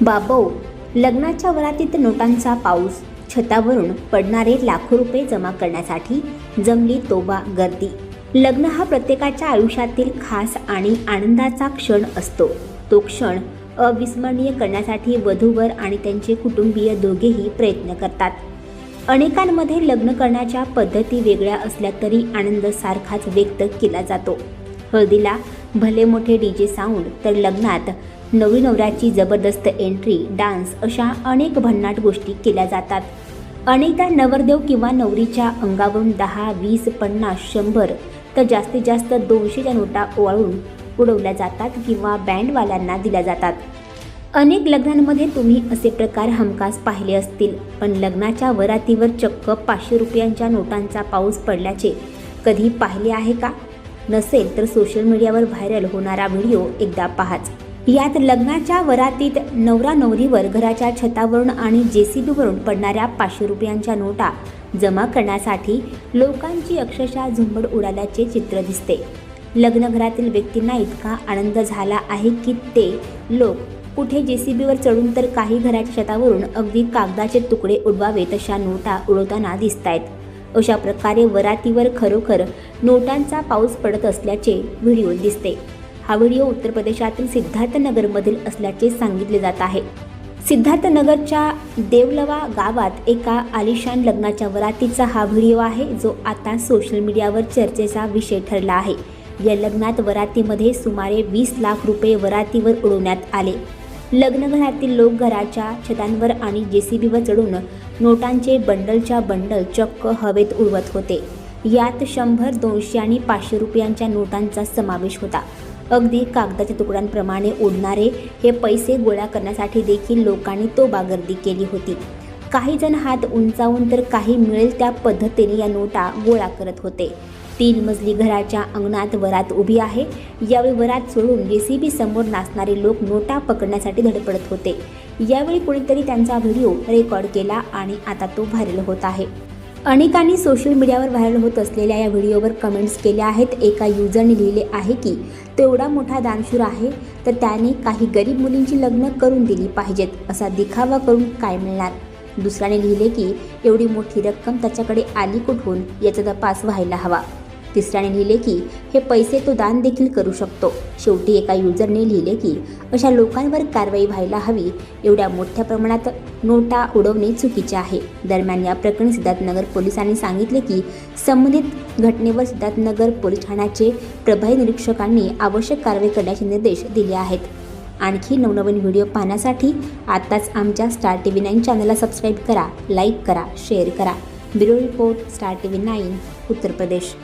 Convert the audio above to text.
बाबो लग्नाच्या वरातीत नोटांचा पाऊस छतावरून पडणारे लाखो रुपये जमा करण्यासाठी जमली तोबा गर्दी. लग्न हा प्रत्येकाच्या आयुष्यातील खास आणि आनंदाचा क्षण असतो. तो क्षण अविस्मरणीय करण्यासाठी वधूवर आणि त्यांचे कुटुंबीय दोघेही प्रयत्न करतात. अनेकांमध्ये लग्न करण्याच्या पद्धती वेगळ्या असल्या तरी आनंद सारखाच व्यक्त केला जातो. हळदीला भले मोठे डीजे साऊंड तर लग्नात नवी नवऱ्याची जबरदस्त एंट्री डान्स अशा अनेक भन्नाट गोष्टी केल्या जातात. अनेकदा नवरदेव किंवा नवरीच्या अंगावरून दहा वीस पन्नास शंभर तर जास्तीत जास्त दोनशेच्या नोटा ओवाळून उडवल्या जातात किंवा बँडवाल्यांना दिल्या जातात. अनेक लग्नांमध्ये तुम्ही असे प्रकार हमखास पाहिले असतील पण लग्नाच्या वरातीवर चक्क पाचशे रुपयांच्या नोटांचा पाऊस पडल्याचे कधी पाहिले आहे का? नसेल तर सोशल मीडियावर व्हायरल होणारा व्हिडिओ एकदा पाहाच. यात लग्नाच्या वरातीत नवरा नवरीवर घराच्या छतावरून आणि जेसीबीवरून पडणाऱ्या पाचशे रुपयांच्या नोटा जमा करण्यासाठी लोकांची अक्षरशः झुंबड उडाल्याचे चित्र दिसते. लग्नघरातील व्यक्तींना इतका आनंद झाला आहे की ते लोक कुठे जेसीबीवर चढून तर काही घराच्या छतावरून अगदी कागदाचे तुकडे उडवावे तशा नोटा उडवताना दिसत आहेत अशा प्रकारे वरातीवर खरोखर नोटांचा पाऊस पडत असल्याचे व्हिडिओ दिसते. हा व्हिडिओ उत्तर प्रदेशातील सिद्धार्थनगरमधील असल्याचे सांगितले जात आहे. सिद्धार्थनगरच्या देवलवा गावात एका आलिशान लग्नाच्या वरातीचा हा व्हिडिओ आहे जो आता सोशल मीडियावर चर्चेचा विषय ठरला आहे. या लग्नात वरातीमध्ये सुमारे वीस लाख रुपये वरातीवर उडवण्यात आले. लग्नघरातील लोक घराच्या छतांवर आणि जेसीबीवर चढून नोटांचे बंडलच्या बंडल चक्क हवेत उडवत होते. यात शंभर दोनशे आणि पाचशे रुपयांच्या नोटांचा समावेश होता. अगदी कागदाच्या तुकड्यांप्रमाणे उडणारे हे पैसे गोळा करण्यासाठी देखील लोकांनी तो बागर्दी केली होती. काही जण हात उंचावून तर काही मिळेल त्या पद्धतीने या नोटा गोळा करत होते. तीन मजली घराच्या अंगणात वरात उभी आहे. यावेळी वरात सोडून जेसीबी समोर नाचणारे लोक नोटा पकडण्यासाठी धडपडत होते. यावेळी कोणीतरी त्यांचा व्हिडिओ रेकॉर्ड केला आणि आता तो व्हायरल होत आहे. अनेकांनी सोशल मीडियावर व्हायरल होत असलेल्या या व्हिडिओवर कमेंट्स केल्या आहेत. एका युजरने लिहिले आहे की तो एवढा मोठा दानशूर आहे तर त्याने काही गरीब मुलींची लग्न करून दिली पाहिजेत असा दिखावा करून काय मिळणार? दुसऱ्याने लिहिले की एवढी मोठी रक्कम त्याच्याकडे आली कुठून? याचा तपास व्हायला हवा. तिसऱ्याने लिहिले की हे पैसे तो दान देखील करू शकतो. शेवटी एका युजरने लिहिले की अशा लोकांवर कारवाई व्हायला हवी. एवढ्या मोठ्या प्रमाणात नोटा उडवणे चुकीचे आहे. दरम्यान या प्रकरणी सिद्धार्थनगर पोलिसांनी सांगितले की संबंधित घटनेवर सिद्धार्थनगर पोलीस ठाण्याचे प्रभारी निरीक्षकांनी आवश्यक कारवाई करण्याचे निर्देश दिले आहेत. आणखी नवनवीन व्हिडिओ पाहण्यासाठी आत्ताच आमच्या स्टार टी व्ही नाईन चॅनलला सबस्क्राईब करा लाईक करा शेअर करा. Bureau report star T V nine Uttar Pradesh.